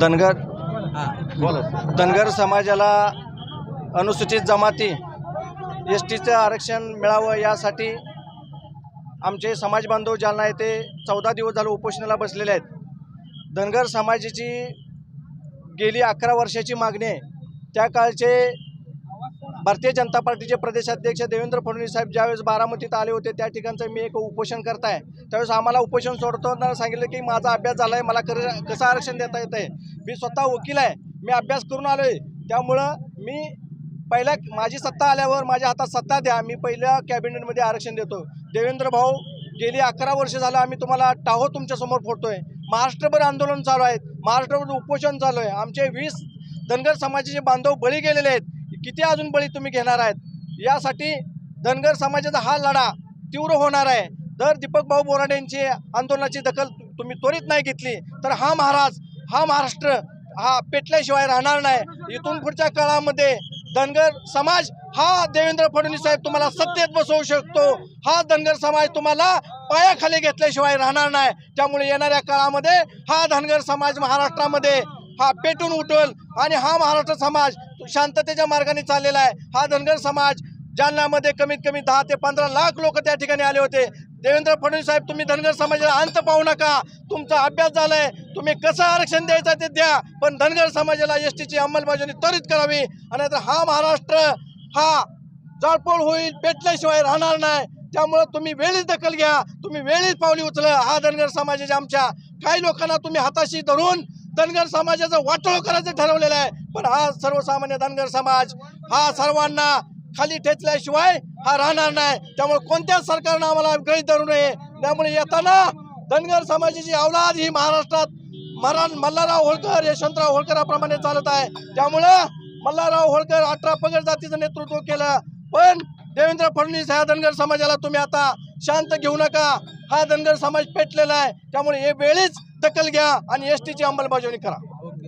धनगर. धनगर समाजाला अनुसूचित जमाती एस टीचं आरक्षण मिळावं यासाठी आमचे समाज बांधव जालना येथे चौदा दिवस झालं उपोषणाला बसलेले आहेत. धनगर समाजाची गेली अकरा वर्षाची मागणी आहे. त्या काळचे भारतीय जनता पार्टीचे प्रदेशाध्यक्ष देवेंद्र फडणवीस साहेब ज्यावेळेस बारामतीत आले होते त्या ठिकाणचं मी एक उपोषण करताय. त्यावेळेस आम्हाला उपोषण सोडताना सांगितलं की माझा अभ्यास झाला आहे मला कसं आरक्षण देता येतं आहे मी स्वतः वकील आहे मी अभ्यास करून आलो आहे त्यामुळं मी पहिल्या माझी सत्ता आल्यावर माझ्या हातात सत्ता द्या मी पहिल्या कॅबिनेटमध्ये आरक्षण देतो. देवेंद्र भाऊ गेली अकरा वर्ष झालं आम्ही तुम्हाला टाहो तुमच्यासमोर फोडतोय. महाराष्ट्रभर आंदोलन चालू आहेत महाराष्ट्रभर उपोषण चालू आहे. आमचे वीस धनगर समाजाचे बांधव बळी गेलेले आहेत. किती अजून बळी तुम्ही घेणार आहेत? यासाठी धनगर समाजाचा हा लढा तीव्र होणार आहे. जर दीपक भाऊ बोराडे यांची आंदोलनाची दखल तुम्ही त्वरित नाही घेतली तर हा महाराज हा महाराष्ट्र हा पेटल्याशिवाय राहणार नाही. इथून पुढच्या काळामध्ये धनगर समाज हा देवेंद्र फडणवीस साहेब तुम्हाला सत्तेत बसवू शकतो. हा धनगर समाज तुम्हाला पायाखाली घेतल्याशिवाय राहणार नाही. त्यामुळे येणाऱ्या काळामध्ये हा धनगर समाज महाराष्ट्रामध्ये हा पेटून उठल आणि हा महाराष्ट्र समाज शांततेच्या मार्गाने चाललेला आहे. हा धनगर समाज जालन्यामध्ये कमीत कमी दहा ते पंधरा लाख लोक त्या ठिकाणी आले होते. देवेंद्र फडणवीस साहेब तुम्ही धनगर समाजाला अंत पाहू नका. तुमचा अभ्यास झालाय. तुम्ही कसं आरक्षण द्यायचं ते द्या. पण धनगर समाजाला एस टीची अंमलबजावणी त्वरित करावी. आणि आता हा महाराष्ट्र हा जाळपोळ होईल पेटल्याशिवाय राहणार नाही. त्यामुळं तुम्ही वेळीच दखल घ्या. तुम्ही वेळीच पावली उचला. हा धनगर समाजाच्या आमच्या. काही लोकांना तुम्ही हाताशी धरून धनगर समाजाचं वाटोळ करायचं ठरवलेलं आहे. पण हा सर्वसामान्य धनगर समाज हा सर्वांना खाली ठेचल्याशिवाय हा राहणार नाही. त्यामुळे कोणत्याच सरकारनं आम्हाला गैर धरू नये. त्यामुळे येताना धनगर समाजाची अवलाद ही महाराष्ट्रात मरण मल्हारराव होळकर यशवंतराव होळकराप्रमाणे चालत आहे. त्यामुळं मल्हारराव होळकर अठरा पगड जातीचं नेतृत्व केलं. पण देवेंद्र फडणवीस ह्या धनगर समाजाला तुम्ही आता शांत घेऊ नका. हा धनगर समाज पेटलेला आहे. त्यामुळे हे वेळीच दखल घ्या आणि एस टीची अंमलबजावणी करा.